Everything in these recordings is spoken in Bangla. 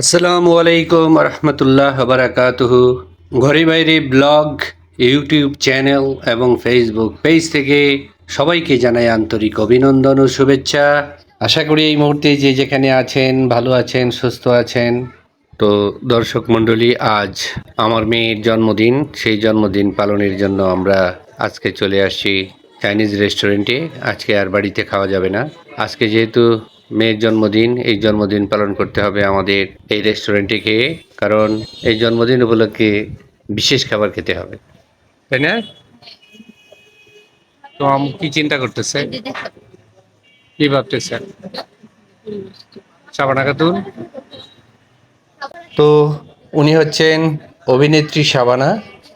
আসসালামু আলাইকুম রহমতুল্লাহ বারাকাতুহু। ঘরে বাইরে ব্লগ, ইউটিউব চ্যানেল এবং ফেসবুক পেজ থেকে সবাইকে জানাই আন্তরিক অভিনন্দন ও শুভেচ্ছা। আশা করি এই মুহূর্তে যে যেখানে আছেন, ভালো আছেন, সুস্থ আছেন। তো দর্শক মণ্ডলী, আজ আমার মেয়ের জন্মদিন। সেই জন্মদিন পালনের জন্য আমরা আজকে চলে আসছি চাইনিজ রেস্টুরেন্টে। আজকে আর বাড়িতে খাওয়া যাবে না। আজকে যেহেতু মেয়ের জন্মদিন, এই জন্মদিন পালন করতে হবে আমাদের এই রেস্টুরেন্টে খেয়ে, কারণ এই জন্মদিন উপলক্ষে বিশেষ খাবার খেতে হবে। তাই না? তো আম কি চিন্তা করতেছে? কি ভাবতেছে? শাবানা খাতুন তো উনি হচ্ছেন অভিনেত্রী শাবানা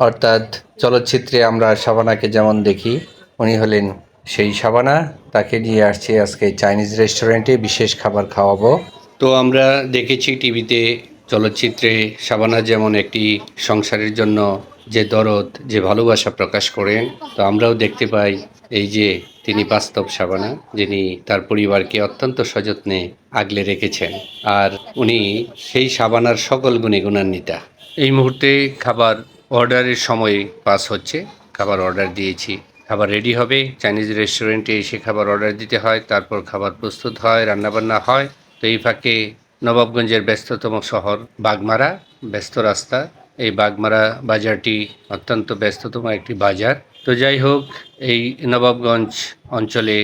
অর্থাৎ চলচ্চিত্রে আমরা শাবানাকে যেমন দেখি, উনি হলেন সেই শাবানা তাকে নিয়ে আসছি আজকে চাইনিজ রেস্টুরেন্টে বিশেষ খাবার খাওয়াবো। তো আমরা দেখেছি টিভিতে চলচ্চিত্রে শাবানা যেমন একটি সংসারের জন্য যে দরদ, যে ভালোবাসা প্রকাশ করেন, তো আমরাও দেখতে পাই এই যে তিনি বাস্তব সাবানা, যিনি তার পরিবারকে অত্যন্ত সযত্নে আগলে রেখেছেন। আর উনি সেই সাবানার সকল গুণে গুণান্বিতা। এই মুহূর্তে খাবার অর্ডারের সময় পাস হচ্ছে। খাবার অর্ডার দিয়েছি। খাবার রেডি হবে। চাইনিজ রেস্টুরেন্টে এসে খাবার অর্ডার দিতে হয়, তারপর খাবার প্রস্তুত হয়, রান্নাবান্না হয়। তো এই ফাঁকে নবাবগঞ্জের ব্যস্ততম শহর বাগমারা, ব্যস্ত রাস্তা। এই বাগমারা বাজারটি অত্যন্ত ব্যস্ততম একটি বাজার। তো যাই হোক, এই নবাবগঞ্জ অঞ্চলে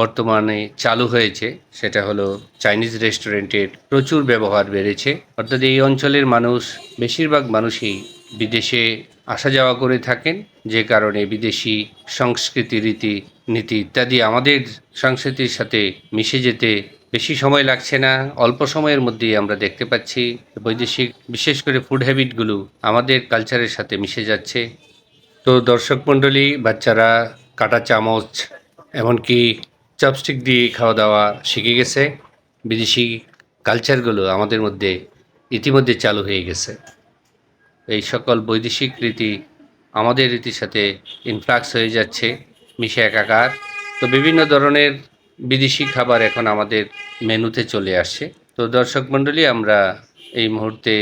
বর্তমানে চালু হয়েছে, সেটা হলো চাইনিজ রেস্টুরেন্টের প্রচুর ব্যবহার বেড়েছে। অর্থাৎ এই অঞ্চলের মানুষ, বেশিরভাগ মানুষই বিদেশে আসা যাওয়া করে থাকেন, যে কারণে বিদেশি সংস্কৃতি, রীতি, নীতি ইত্যাদি আমাদের সংস্কৃতির সাথে মিশে যেতে বেশি সময় লাগছে না। অল্প সময়ের মধ্যেই আমরা দেখতে পাচ্ছি বৈদেশিক, বিশেষ করে ফুড হ্যাবিটগুলো আমাদের কালচারের সাথে মিশে যাচ্ছে। তো দর্শক মণ্ডলী, বাচ্চারা কাটা চামচ, এমনকি চপস্টিক দিয়ে খাওয়া দাওয়া শিখে গেছে। বিদেশি কালচারগুলো আমাদের মধ্যে ইতিমধ্যে চালু হয়ে গেছে। এই সকল বৈদেশিক রীতি আমাদের রীতির সাথে ইনফ্লাক্স হয়ে যাচ্ছে, মিশে একাকার। তো বিভিন্ন ধরনের বিদেশি খাবার এখন আমাদের মেনুতে চলে আসছে। তো দর্শক মণ্ডলী, আমরা এই মুহূর্তে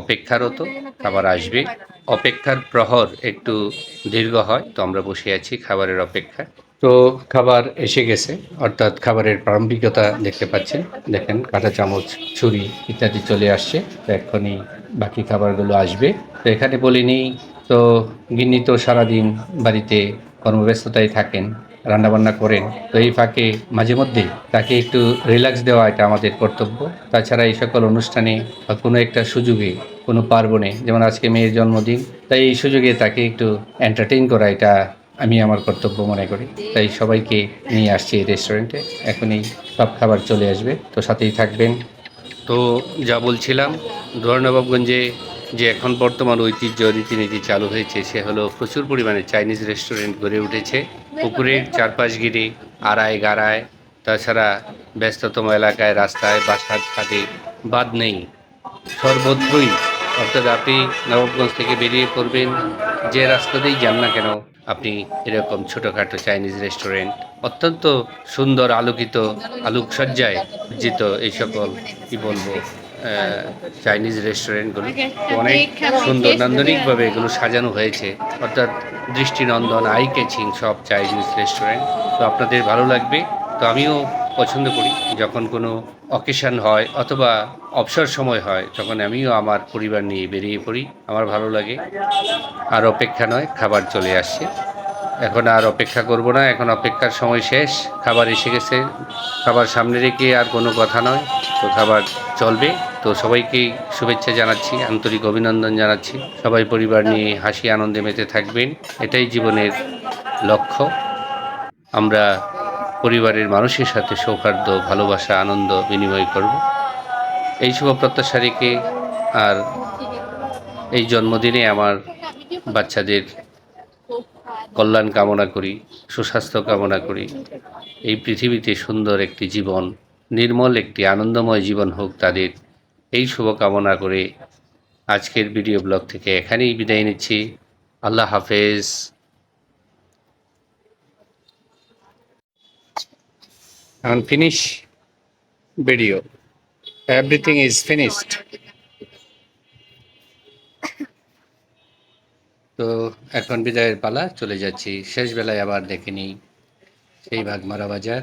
অপেক্ষারত, খাবার আসবে। অপেক্ষার প্রহর একটু দীর্ঘ হয়, তো আমরা বসে আছি খাবারের অপেক্ষায়। তো খাবার এসে গেছে, অর্থাৎ খাবারের প্রারম্ভিকতা দেখতে পাচ্ছেন। দেখেন কাঁটা চামচ, ছুরি ইত্যাদি চলে আসছে, তো এক্ষুনি বাকি খাবারগুলো আসবে। তো এখানে বলিনি তো গিন্নি তো সারাদিন বাড়িতে কর্মব্যস্ততায় থাকেন, রান্নাবান্না করেন। তো এই ফাঁকে মাঝে মধ্যে তাকে একটু রিল্যাক্স দেওয়া এটা আমাদের কর্তব্য। তাছাড়া এই সকল অনুষ্ঠানে বা কোনো একটা সুযোগে, কোনো পার্বণে, যেমন আজকে মেয়ের জন্মদিন, তাই এই সুযোগে তাকে একটু এন্টারটেইন করা এটা আমি আমার কর্তব্য মনে করি। তাই সবাইকে নিয়ে আসছি এই রেস্টুরেন্টে এখনই সব খাবার চলে আসবে। তো সাথেই থাকবেন। তো যা বলছিলাম, ধর্ণবাবগঞ্জে যে এখন বর্তমান ঐতিহ্য রীতিনীতি চালু হয়েছে, সে হলো প্রচুর পরিমাণে চাইনিজ রেস্টুরেন্ট গড়ে উঠেছে। পুকুরের চারপাশ ঘিরে আড়ায় গাড়ায়, তাছাড়া ব্যস্ততম এলাকায় রাস্তায় বাসার ছাদে বাদ নেই। সর্বত্রই, অর্থাৎ আপনি নবাবগঞ্জ থেকে বেরিয়ে পড়বেন, যে রাস্তাতেই যান না কেন আপনি এরকম ছোটোখাটো চাইনিজ রেস্টুরেন্ট অত্যন্ত সুন্দর আলোকিত আলোকসজ্জায় সজ্জিত এই সকল কি বলব চাইনিজ রেস্টুরেন্টগুলো। অনেক সুন্দর নান্দনিকভাবে এগুলো সাজানো হয়েছে অর্থাৎ দৃষ্টিনন্দন আই ক্যাচিং সব চাইনিজ রেস্টুরেন্ট। তো আপনাদের ভালো লাগবে তো আমিও পছন্দ করি। যখন কোনো অকেশান হয় অথবা অবসর সময় হয়, তখন আমিও আমার পরিবার নিয়ে বেরিয়ে পড়ি। আমার ভালো লাগে। আর অপেক্ষা নয়, খাবার চলে আসছে। এখন আর অপেক্ষা করব না। এখন অপেক্ষার সময় শেষ। খাবার এসে গেছে। খাবার সামনে রেখে আর কোনো কথা নয়। তো খাবার চলবে। তো সবাইকে শুভেচ্ছা জানাচ্ছি, আন্তরিক অভিনন্দন জানাচ্ছি। সবাই পরিবার নিয়ে হাসি আনন্দে মেতে থাকবেন। এটাই জীবনের লক্ষ্য। আমরা পরিবারের মানুষের সাথে সৌহার্দ্য, ভালোবাসা, আনন্দ বিনিময় করব। এই শুভ প্রত্যাশা রেখে আর এই জন্মদিনে আমার বাচ্চাদের কল্যাণ কামনা করি, সুস্বাস্থ্য কামনা করি। এই পৃথিবীতে সুন্দর একটি জীবন, নির্মল একটি আনন্দময় জীবন হোক তাদের। এই শুভ কামনা করে আজকের ভিডিও ব্লগ থেকে এখানেই বিদায় নিচ্ছি। আল্লাহ হাফেজ। Finish video everything is finished তো এখন বিদায়ের পালা, চলে যাচ্ছি। শেষ বেলায় আবার দেখে নিই। সেই ভাগমারা বাজার।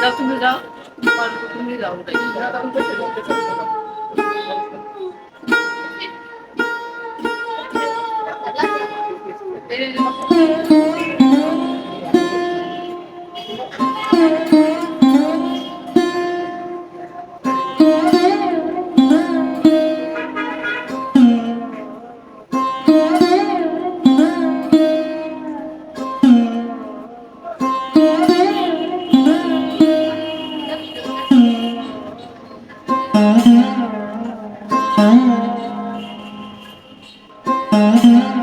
যাও তুমি যাও। তুমি যাও Thank you.